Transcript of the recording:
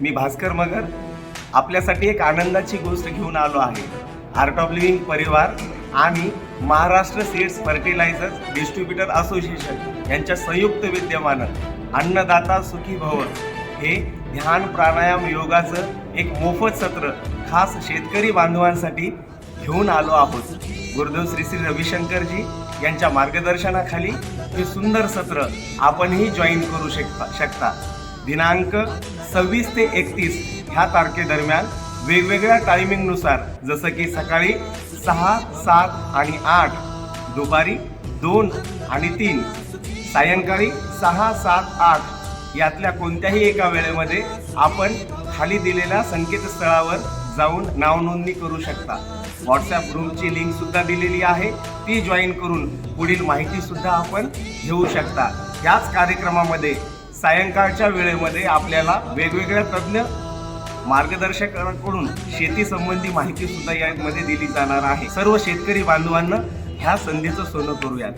मी भास्कर मगर आपल्यासाठी एक आनंदाची गोष्ट घेऊन आलो आहे. आर्ट ऑफ लिव्हिंग परिवार आणि Maharashtra seeds fertilisers distributor association यांच्या संयुक्त विद्यमानं अन्नदाता सुखी भव हे ध्यान प्राणायाम योगाचं एक मोफत सत्र खास शेतकरी बांधवांसाठी घेऊन आलो आहोत. गुरुदेव श्री श्री रविशंकरजी यांच्या मार्गदर्शनाखाली हे सुंदर सत्र आपणही जॉईन करू शकता शकता. दिनांक सव्वीस ते एकतीस ह्या तारखेदरम्यान वेगवेगळ्या टायमिंगनुसार जसं की सकाळी सहा सात आणि आठ दुपारी दोन आणि तीन सायंकाळी सहा सात आठ यातल्या कोणत्याही एका वेळेमध्ये आपण खाली दिलेल्या संकेतस्थळावर जाऊन नावनोंदणी करू शकता. व्हॉट्सॲप ग्रुपची लिंकसुद्धा दिलेली आहे. ती जॉईन करून पुढील माहितीसुद्धा आपण घेऊ शकता. याच कार्यक्रमामध्ये सायंकाळच्या वेळेमध्ये आपल्याला वेगवेगळ्या तज्ज्ञ मार्गदर्शकांकडून शेती संबंधी माहिती सुद्धा यामध्ये दिली जाणार आहे. सर्व शेतकरी बांधवांना ह्या संधीचं सोनं करूयात.